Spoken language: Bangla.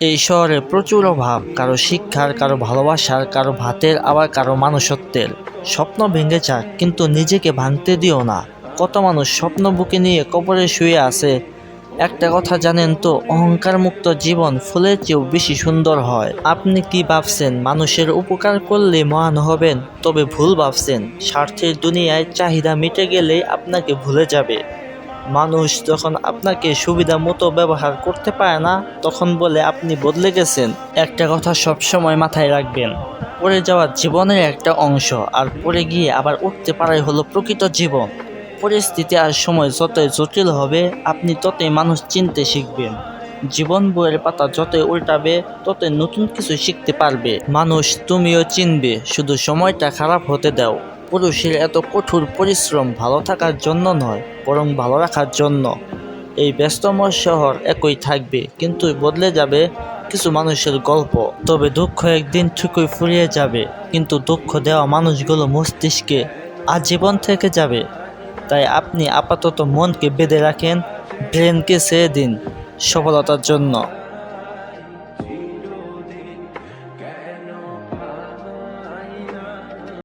এই শহরে প্রচুর অভাব, কারও শিক্ষার, কারও ভালোবাসার, কারও ভাতের, আবার কারও মানুষত্বের। স্বপ্ন ভেঙে যাক, কিন্তু নিজেকে ভাঙতে দিও না। কত মানুষ স্বপ্ন বুকে নিয়ে কবরে শুয়ে আছে। একটা কথা জানেন তো অহংকার মুক্ত জীবন ফুলের চেয়েও বেশি সুন্দর হয়। আপনি কি ভাবছেন, মানুষের উপকার করলে মহান হবেন? তবে ভুল ভাবছেন, স্বার্থের দুনিয়ায় চাহিদা মিটে গেলে আপনাকে ভুলে যাবে। মানুষ যখন আপনাকে সুবিধা মতো ব্যবহার করতে পারে না, তখন বলে আপনি বদলে গেছেন। একটা কথা সবসময় মাথায় রাখবেন, পড়ে যাওয়া জীবনের একটা অংশ আর পড়ে গিয়ে আবার উঠতে পারাই হলো প্রকৃত জীবন। পরিস্থিতি আর সময় যতই জটিল হবে, আপনি ততই মানুষ চিনতে শিখবেন। জীবন বইয়ের পাতা যতই উল্টাবে, ততই নতুন কিছু শিখতে পারবে। মানুষ তুমিও চিনবে, শুধু সময়টা খারাপ হতে দাও। পুরুষের এত কঠোর পরিশ্রম ভালো থাকার জন্য নয়, বরং ভালো রাখার জন্য। এই ব্যস্তময় শহর একই থাকবে, কিন্তু বদলে যাবে কিছু মানুষের গল্প। তবে দুঃখ একদিন ঠিকই ফুরিয়ে যাবে, কিন্তু দুঃখ দেওয়া মানুষগুলো মস্তিষ্কে আজীবন থেকে যাবে। তাই আপনি আপাতত মনকে বেঁধে রাখেন, ব্রেনকে ছেড়ে দিন সফলতার জন্য।